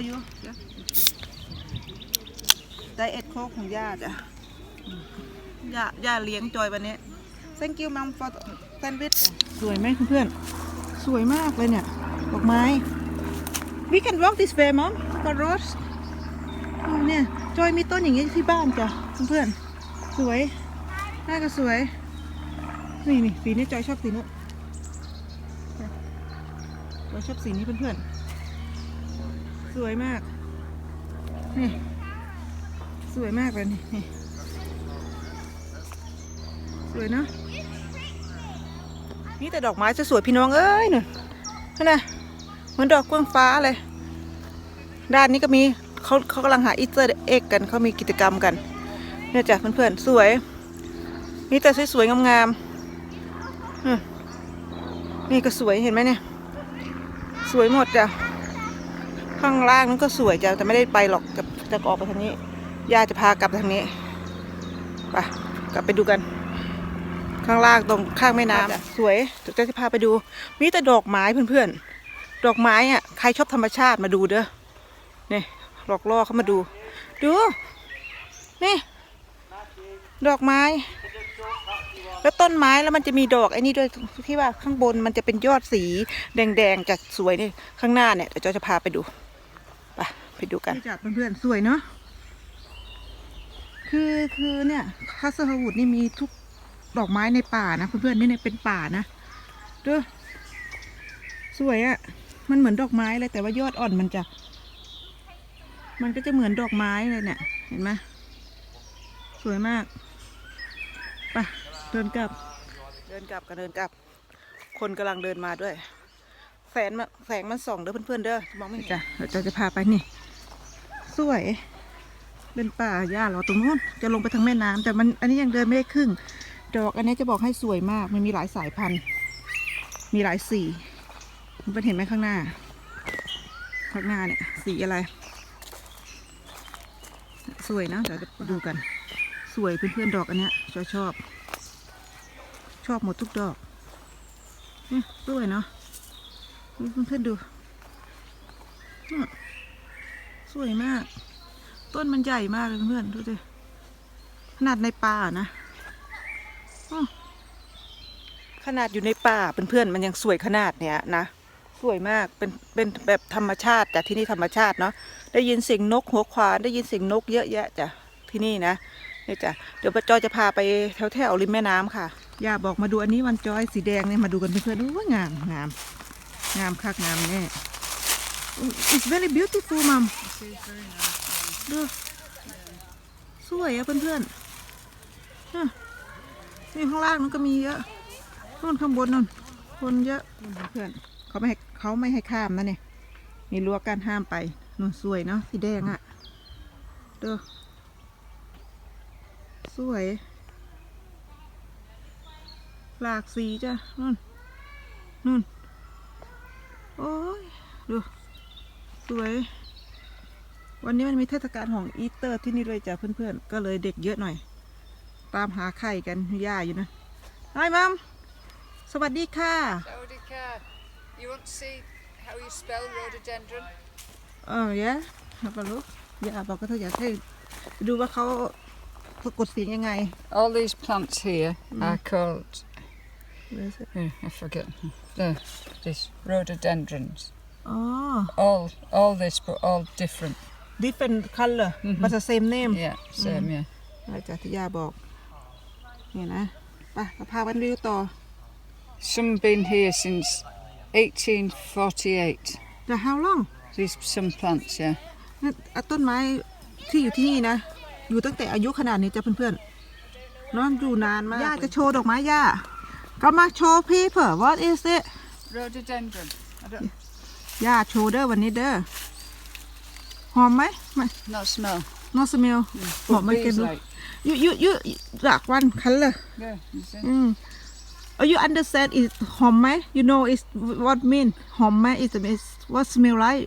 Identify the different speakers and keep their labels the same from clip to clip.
Speaker 1: อายุไดเอทโคกของย่าจ้ะอืมย่าย่าเลี้ยงจอยวันนี้ thank you mom for sandwich สวยไหมเพื่อนๆ สวยมากเลยเนี่ยดอกไม้ we can walk this way mom for rose เนี่ยจอยมีต้นอย่างนี้ที่บ้านจ้ะเพื่อนๆ สวย น่าก็สวย นี่นี่สีนี้จอยชอบสีนี้จอยชอบสีนี้เพื่อนๆ สวยมาก นี่ สวยมากเลยนี่นี่สวยเนอะนี่แต่ดอกไม้จะสวยพี่น้องเอ้ยหนึ่งนั่นนะเหมือนดอกกล้วยฟ้าเลย ด้านนี้ก็มีเขาเขากำลังหาอีสเตอร์เอ็กกันเขามีกิจกรรมกัน เนี่ยจ้ะเพื่อนๆ สวยมีแต่สวยๆงามๆอืมนี่ก็สวยเห็นไหมเนี่ย สวยหมดจ้ะ ข้างล่างนั้นก็สวยจ้ะแต่ไม่ได้ไปหรอกจะจะออกไปทางนี้ย่าจะพากลับทางนี้ไปกลับไปดูกัน ข้างล่างตรงข้างแม่น้ำสวยเดี๋ยวจะพาไปดูมีแต่ดอกไม้เพื่อนๆ ดอกไม้อะใครชอบธรรมชาติมาดูเด้อนี่หลอกล่อเขามาดู ดูนี่ดอกไม้ แล้วต้นไม้แล้วมันจะมีดอกไอ้นี่ด้วยที่ว่าข้างบนมันจะเป็นยอดสีแดงๆจากสวยนี่ข้างหน้าเนี่ยเดี๋ยวจอยจะพาไปดู ไปไปดูกันจัดเพื่อนๆสวยเนาะคือคือเนี่ยคาสฮาวูดนี่มีทุกดอกไม้ในป่านะเพื่อนๆนี่เนี่ยเป็นป่านะดูสวยอะ่ะมันเหมือนดอกไม้เลยแต่ว่ายอดอ่อนมันจะ มันก็จะเหมือนดอกไม้เลยเนี่ยเห็นไหมสวยมากไปเดินกลับ เดินกลับกันเดินกลับ คนกำลังเดินมาด้วยแสงมันแสงมันส่องเด้อเพื่อนๆเด้อมองไม่เห็นจ้ะเดี๋ยวเราจะพาไปนี่ สวย เป็นป่าหญ้าเหรอตรงนู้นจะลงไปทางแม่น้ำแต่มันอันนี้ยังเดินไม่ได้ครึ่ง ดอกอันนี้จะบอกให้สวยมาก มันมีหลายสายพันธุ์ มีหลายสีมันเป็นเห็นไหมข้างหน้า ข้างหน้าเนี่ยสีอะไร สวยนะเดี๋ยวจะดูกัน สวยเพื่อนๆดอกอันเนี้ยชอบชอบ ชอบหมดทุกดอกเนี่ยสวยเนาะเพื่อนๆดู สวยมาก ต้นมันใหญ่มากเลยเพื่อนๆดูสิขนาดในป่านะอ้อขนาดอยู่ในป่าเพื่อนๆมันยังสวยขนาดเนี้ยนะสวยมากเป็นเป็นแบบธรรมชาติจากที่นี่ธรรมชาติเนาะได้ยินเสียงนกหัวควานได้ยินเสียงนกเยอะแยะจ้ะที่นี่นะเนี่ยจ้ะเดี๋ยวป้าจอยจะพาไปแถวแถวๆริมแม่น้ำค่ะย่าบอกมาดูอันนี้วันจอยสีแดงเนี่ยมาดูกันเพื่อนๆดูว่างามงามงามคักงามแน่ It's very beautiful mom ดูสวยอะเพื่อนๆอะนี่ข้างล่างนั้นก็มีเยอะนู่นข้างบนนู่นคนเยอะเพื่อนเขาไม่ให้เขาไม่ให้ข้ามนะเนี่ยมีรั้วการห้ามไปนู่นสวยเนาะสีแดงอะดูสวยหลากสีจ้ะนู่นนู่นโอ้ยดู วย วันนี้มันมีเทศกาลของอีสเตอร์ที่นี่ด้วยจ้ะเพื่อนๆ ก็เลยเด็กเยอะหน่อย ตามหาไข่กันย่าอยู่นะไอ้มัมสวัสดีค่ะ
Speaker 2: Sawadika, you want to see how you spell rhododendron?
Speaker 1: เออเยอะมาปะลูกย่าบอกก็เธออยากให้ดูว่าเขาสะกดเสียงยังไง
Speaker 2: All these plants here are called,
Speaker 1: Where is it?
Speaker 2: oh, I forget, the, this rhododendrons.
Speaker 1: อ๋อ
Speaker 2: All, all this, but all different.
Speaker 1: different color but the same name
Speaker 2: Yeah, same, yeah.
Speaker 1: อะไรจ้ะที่ย่าบอกนี่นะไปเราพาวันวิวต่อ
Speaker 2: Some been here since 1848.
Speaker 1: แต่ how long
Speaker 2: These some plants, yeah.
Speaker 1: นั่นอะต้นไม้ที่อยู่ที่นี่นะ อยู่ตั้งแต่อายุขนาดนี้จ้ะเพื่อนๆเนอนอยู่นานมาก ย่าจะโชว์ดอกไม้ย่าก็มาโชว์พี่เผื่อ what is it
Speaker 2: Rhododendron. I don't,
Speaker 1: ย่าโชว์เด้อวันนี้เด้อหอมไหมไม่
Speaker 2: not smell.
Speaker 1: no smell หอม
Speaker 2: But
Speaker 1: ไม่เกิน
Speaker 2: bees
Speaker 1: ดู
Speaker 2: like,
Speaker 1: ยูยูยูหลักวันคันเลย
Speaker 2: yeah, you see?
Speaker 1: อืม Oh, you understand is หอมไหม you know is what mean หอมไหม is is what smell like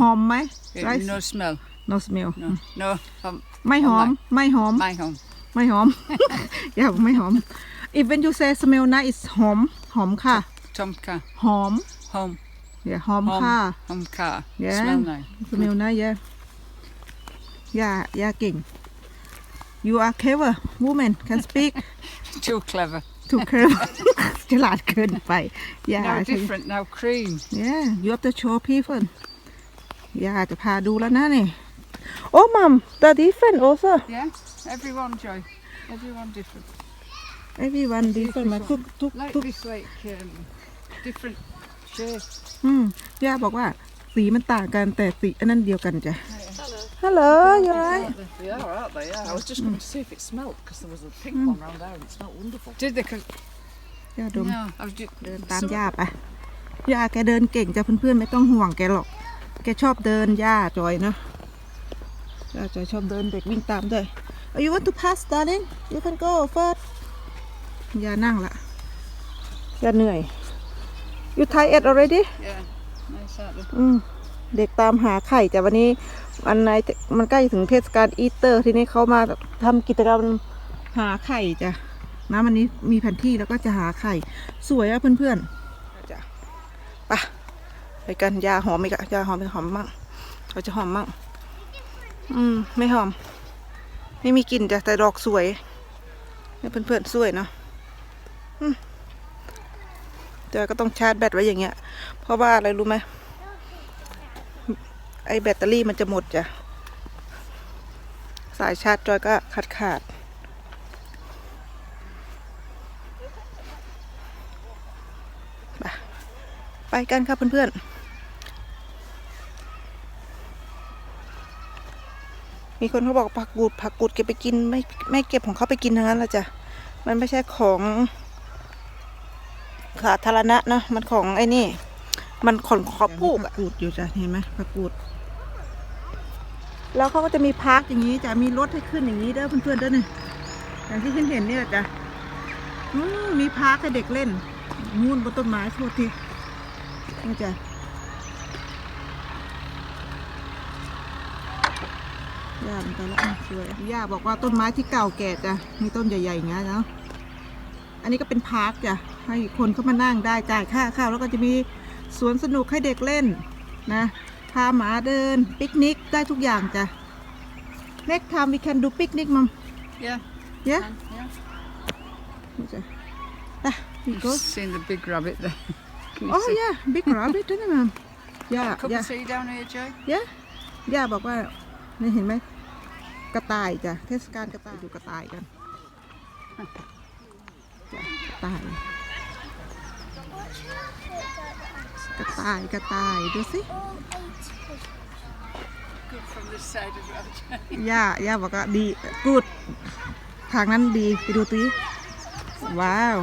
Speaker 1: ห
Speaker 2: Oh,
Speaker 1: อมไหม
Speaker 2: yeah,
Speaker 1: right
Speaker 2: no smell.
Speaker 1: no smell
Speaker 2: No, no, um,
Speaker 1: ไม่หอม ไม่หอม
Speaker 2: my home.
Speaker 1: ไม่หอม อย่าบอกไม่หอม if when you say smell nice is หอม หอมค่ะ
Speaker 2: Tomka,
Speaker 1: หอม
Speaker 2: home.
Speaker 1: อย่าหอม
Speaker 2: Hom.
Speaker 1: ค่ะ
Speaker 2: Hom car.
Speaker 1: Yeah.
Speaker 2: Smell nice.
Speaker 1: สมิลนะย่าย่าย่าเก่ง you are clever woman can speak
Speaker 2: Too clever.
Speaker 1: to curve ฉลาดเกินไป อย่า
Speaker 2: Now
Speaker 1: ใช่
Speaker 2: different. Now cream.
Speaker 1: yeah you have to show people ย่าจะพาดูแล้วนะนี่ oh mom the different also
Speaker 2: Yeah. Everyone, Joy. Everyone different.
Speaker 1: everyone different มาทุกทุก
Speaker 2: Like
Speaker 1: ทุก
Speaker 2: this, like um, different shapes.
Speaker 1: อืมย่าบอกว่า สีมันต่างกันแต่สีอันนั้นเดียวกันจ้ะ ฮัลโหลยูไร
Speaker 3: They are, aren't they? Yeah. I was just going to see if it smelt because there was a pink one round there and it smelled wonderful.
Speaker 2: Did they? 'Cause-
Speaker 1: ย่าดม
Speaker 2: no, I was just
Speaker 1: เดินตามย่าไปย่าแกเดินเก่งจ้ะเพื่อนๆไม่ต้องห่วงแกหรอก แกชอบเดินย่าจอยนะย่าจอยชอบเดินเด็กวิ่งตามด้วย Are you want to pass darling you can go first ย่านั่งละย่าเหนื่อย you tired already
Speaker 2: yeah. Nice out there.
Speaker 1: อืมเด็กตามหาไข่แต่วันนี้วันไหนมันใกล้ถึงเทศกาลอีสเตอร์ ทีนี้เขามาทำกิจกรรมหาไข่จ้ะนะวันนี้มีแผนที่แล้วก็จะหาไข่ สวยอะเพื่อนๆจ้ะไปไปกันยาหอมอีกอะยาหอมไม่หอมมั่งเราจะหอมมั่งอืม ไม่หอม ไม่มีกลิ่นจ้ะแต่ดอกสวยเนี่ยเพื่อนๆสวยเนาะอืม แต่ก็ต้องชาร์จแบตไว้อย่างเงี้ย เพราะว่าอะไรรู้ไหมไอแบตเตอรี่มันจะหมดจ้ะ สายชาร์จจอยก็ขาดขาดไปไปกันครับเพื่อนๆมีคนเขาบอกผักกูดผักกูดเก็บไปกินไม่ไม่เก็บของเขาไปกินทั้งนั้นละจ้ะ มันไม่ใช่ของ สาธารณะนะมันของไอ้นี่ มันของขอปลูกผักกูดอยู่จ้ะเห็นไหมผักกูด แล้วเขาก็จะมีพาร์คอย่างนี้จะมีรถให้ขึ้นอย่างนี้เด้อเพื่อนๆเด้อเนี่ยอย่างที่เห็นเห็นๆนี่แหละจ้ะอืมมีพาร์คให้เด็กเล่นนู่นบนต้นไม้โทษทีนี่จ้ะย่ามันไปแล้วอะสวยย่าบอกว่าต้นไม้ที่เก่าแก่จ้ะมีต้นใหญ่ๆอย่างเงี้ยเนาะอันนี้ก็เป็นพาร์คจ้ะ ให้คนเข้ามานั่งได้จ่ายค่าเข้าแล้วก็จะมีสวนสนุกให้เด็กเล่นนะพาหมาเดินปิกนิกได้ทุกอย่างจ้ะ next time we can do picnic mom
Speaker 2: Yeah.
Speaker 1: yeah
Speaker 2: can, yeah.
Speaker 1: นี่จ้ะไป we
Speaker 2: You've
Speaker 1: go
Speaker 2: seen the big rabbit there. Can you
Speaker 1: oh
Speaker 2: see?
Speaker 1: yeah big rabbit ด้วยนะ mom yeah
Speaker 2: Come
Speaker 1: yeah
Speaker 2: and see down here, Joy.
Speaker 1: yeah ย่าบอกว่า นี่เห็นไหม กระต่ายจ้ะ เทศกาลกระต่าย ดูกระต่ายกันจ้ะกระต่าย ก ระต่ายกระต่ายดูสิ
Speaker 2: Good from this side as well. Joy.
Speaker 1: ย่าย่าบอกว่าดีกูดทางนั้นดีไปดูตีว้าว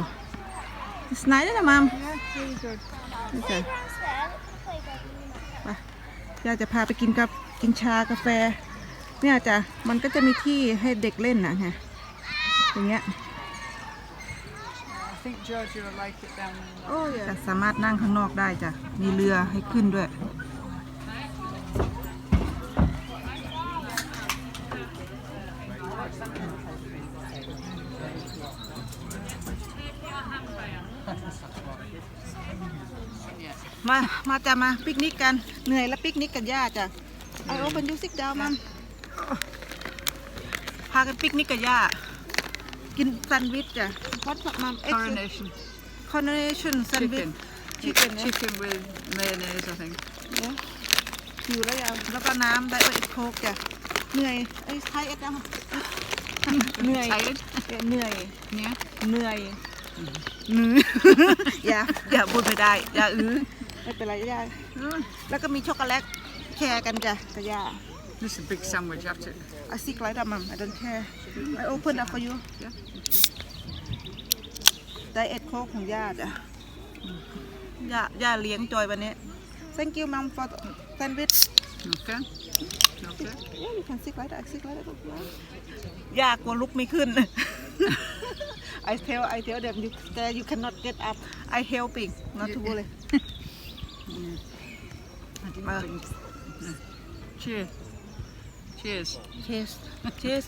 Speaker 1: สไนด์ด้วยนะมัม
Speaker 2: Yeah, really good.
Speaker 1: นี่จ้ะ ไปย่าจะพาไปกินกับกินชากาแฟ เนี่ยจ้ะ มันก็จะมีที่ให้เด็กเล่นนะไงอย่างเงี้ย
Speaker 2: I think Georgia will like it down there.
Speaker 1: โอ้ยจะสามารถนั่งข้างนอกได้จ้ะ มีเรือให้ขึ้นด้วย มา มาจ้ะมาปิกนิกกัน เหนื่อยแล้วปิกนิกกันย่าจ้ะไอโอเป็นยูซิกดาวมัมพากันปิกนิกกับย่า กินแซนด์วิชจ้ะพอดมัมเอ็กซ์
Speaker 2: Coronation
Speaker 1: คอนเนชั่นแซนด์วิช
Speaker 2: chicken.
Speaker 1: Chicken, yeah.
Speaker 2: Chicken with mayonnaise, I think.
Speaker 1: หิวแล้วยังแล้วก็น้ำไดโอเอทโคกจ้ะเหนื่อยไอ้ไทยเอ็ดนะเหนื่อย
Speaker 2: Tired?
Speaker 1: เหนื่อย
Speaker 2: Yeah.
Speaker 1: เหนื่อยเหนื่อยอย่าอย่าพูดไม่ได้ อย่าอื้อไม่เป็นไรย่าแล้วก็มีช็อกโกแลตแชร์กันจ้ะกับย่า
Speaker 2: This is a big sandwich after.
Speaker 1: I see like that mom I don't care I open up for you
Speaker 2: Yeah.
Speaker 1: ไดเอทโคกของย่าจ้ะย่าย่าเลี้ยงจอยวันนี้ thank you mom for the sandwich
Speaker 2: Okay. Okay.
Speaker 1: Yeah, you can sit like that, sit like that. Yeah. ยากกว่าลุกไม่ขึ้น I tell I tell them you there you cannot get up I helping not to worry
Speaker 2: I didn't
Speaker 1: Uh,
Speaker 2: think. No. Cheers. Cheers.
Speaker 1: cheers cheers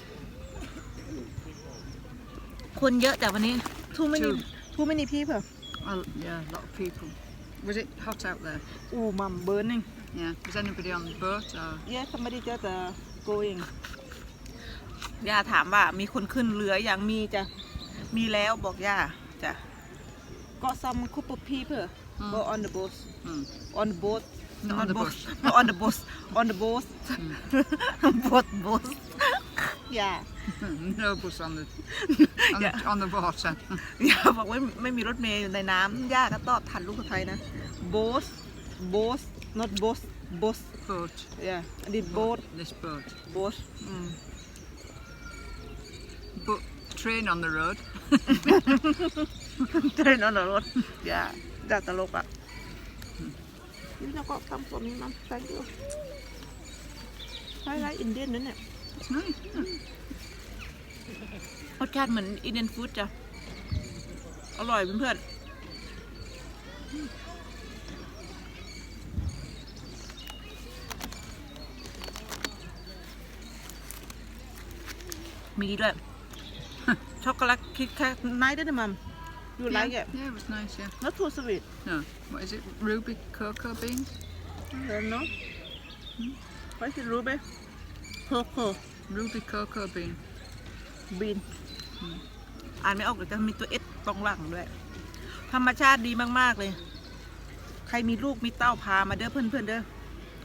Speaker 1: คนเยอะแต่วันนี้ too many
Speaker 2: Too.
Speaker 1: too many people
Speaker 2: Well, yeah, a lot of people. Was it hot out there?
Speaker 1: อู้มัม burning
Speaker 2: Yeah. Was anybody on the boat or?
Speaker 1: yeah somebody just uh, going ย่าถามว่ามีคนขึ้นเรืออย่างมีจ้ะมีแล้วบอกย่าจ้ะ got some couple people go on the boat
Speaker 2: Hmm.
Speaker 1: on the boat
Speaker 2: Not on the boat.
Speaker 1: not on the boat on the boat boat boat yeah
Speaker 2: no bus on the on,
Speaker 1: Yeah.
Speaker 2: the, on the water.
Speaker 1: ย่าบอกว่าไม่มีรถเมล์อยู่ในน้ำย่าก็ตอบทันลูกสะใภ้นะ boat boat not boat boat
Speaker 2: boat.
Speaker 1: yeah อันนี้ boat
Speaker 2: This boat.
Speaker 1: boat อืม
Speaker 2: But train on the road.
Speaker 1: เทรนออนรถอย่าด่าตลกอะนี่เราก็ทำตัวนี้มั้ง thank you คล้ายๆอินเดียนนั่นเนี่ย
Speaker 2: It's nice, isn't it?
Speaker 1: รสชาติเหมือนอินเดียนฟู้ดจ้ะ อร่อยเพื่อนๆมีด้วย ช็อกโกแลตคิดแค่ไนท์ได้ไหมมัม you
Speaker 2: Yeah,
Speaker 1: like it
Speaker 2: yeah, it was nice. Yeah.
Speaker 1: not too sweet
Speaker 2: No, what is it? Ruby cocoa beans?
Speaker 1: I don't know what is it ruby cocoa
Speaker 2: Ruby cocoa bean.
Speaker 1: บีนอ่านไม่ออกแต่จะมีตัวเอสตรงหลังด้วย ธรรมชาติดีมาก ๆ เลย ใครมีลูกมีเต้าพามาเด้อเพื่อน ๆ เด้อ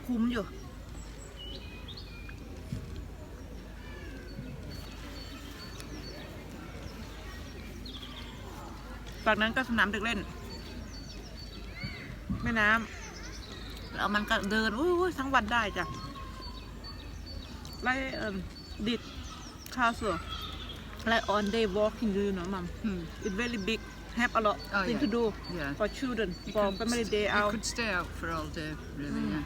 Speaker 1: คุ้มอยู่ฝั่งนั้นก็สนามเด็กเล่น แม่น้ำแล้วมันก็เดินอุ้ยๆทั้งวันได้จ้ะ ไล่เอ่อดิดคาส like on day walking do you know mom
Speaker 2: Hmm.
Speaker 1: it's very big have a lot
Speaker 2: Oh,
Speaker 1: thing
Speaker 2: yeah.
Speaker 1: to do
Speaker 2: Yeah.
Speaker 1: for children
Speaker 2: You
Speaker 1: for
Speaker 2: can
Speaker 1: family
Speaker 2: st-
Speaker 1: day
Speaker 2: You
Speaker 1: out
Speaker 2: could stay out for all day, really.
Speaker 1: Mm.
Speaker 2: Yeah.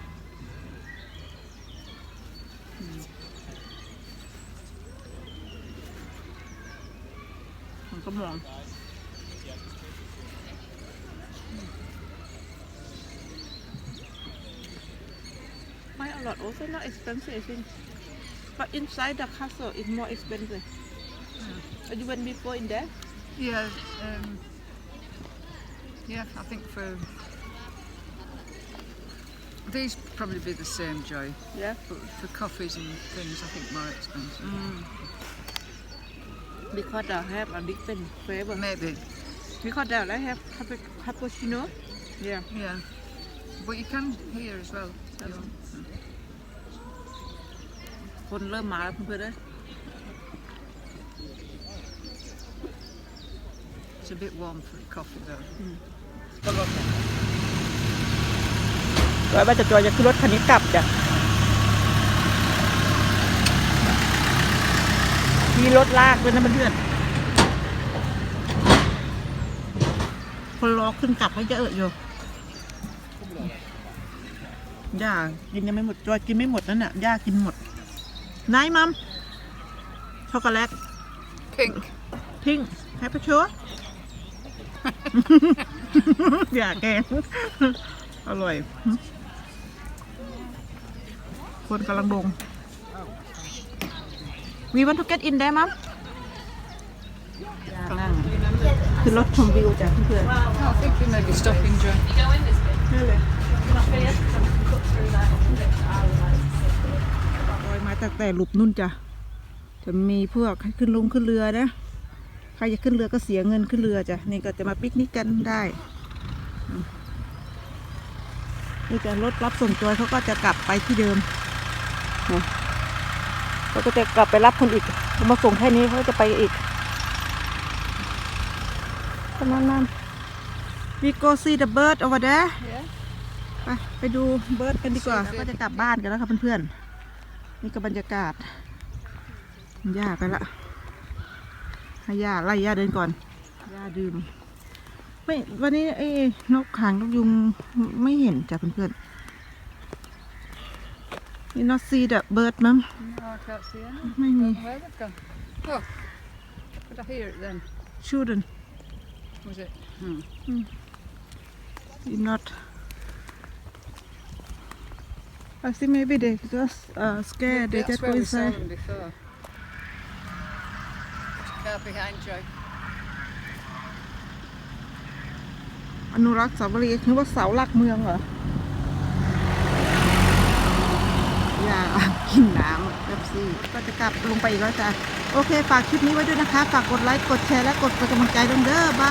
Speaker 1: มันก็มองไม่ a lot also not expensive I think but inside the castle is more expensive Have you went before in there
Speaker 2: Yeah. Um, yeah, I think for these probably be the same, Joy.
Speaker 1: yeah
Speaker 2: But for coffees and things, I think more expensive.
Speaker 1: because they have a different flavor
Speaker 2: Maybe.
Speaker 1: because like have capu- cappuccino yeah
Speaker 2: Yeah. But you can here as well. want.
Speaker 1: คนเริ่มมาแล้วเพื่อนๆเลย
Speaker 2: It's a bit warm for coffee though.
Speaker 1: ก็รถร้อยบาทจะจอยจะขึ้นรถคันนี้กลับจ้ะมีรถลากด้วยนะเพื่อนๆคนรอขึ้นกลับให้เยอะอยู่ย่ากินยังไม่หมดจอยกินไม่หมดนั่นน่ะย่ากินหมด ไหนายมัมช็อกโกแลต
Speaker 2: Pink.
Speaker 1: ทิ้งให้ไปชัวอย่าแกงอร่อย คนกำลังลง We want to get in there มั้งนั่งคือรถชมวิวจ้ะเพื่อน
Speaker 2: Oh, I think we may be stopping, Joy.
Speaker 1: ลอย มาตั้งแต่หลุบนุ่นจ้ะจะมีพวกให้ขึ้นลงขึ้นเรือนะใครจะขึ้นเรือก็เสียเงินขึ้นเรือจ้ะนี่ก็จะมาปิกนิกกันได้นี่จะรถรับส่งตัวเขาก็จะกลับไปที่เดิมเขาก็จะกลับไปรับคนอีกเขามาส่งแค่นี้เขาจะไปอีกประมาณนั้น We go see the bird over there
Speaker 2: Yeah.
Speaker 1: ไปไปดูเบิร์ดกันดีกว่า ก็จะกลับบ้านกันแล้วค่ะเพื่อนๆ นี่ก็บรรยากาศย่าไปละให้ย่าไล่ย่าเดินก่อนย่าดื่มไม่วันนี้ไอ้นกหางนกยุงไม่เห็นจ้ะเพื่อนๆนี่ not see the bird มั้ง
Speaker 2: No, I can't see any.
Speaker 1: ไม่มี
Speaker 2: Where they've gone? Oh, could I hear it then?
Speaker 1: children
Speaker 2: Was it? Hmm.
Speaker 1: did not I think maybe they just uh, scared they
Speaker 2: That's
Speaker 1: just
Speaker 2: where
Speaker 1: go
Speaker 2: we saw
Speaker 1: inside
Speaker 2: them before. There's a car behind Joy.
Speaker 1: อนุรักษ์สาวรีนึกว่าเสาหลักเมืองเหรอ อย่ากินน้ำเป๊ปซี่ก็จะกลับลงไปอีกแล้วจ้ะ โอเค ฝากคลิปนี้ไว้ด้วยนะคะ ฝากกดไลค์ กดแชร์ และกดเป็นกำลังใจด้วยเด้อบาย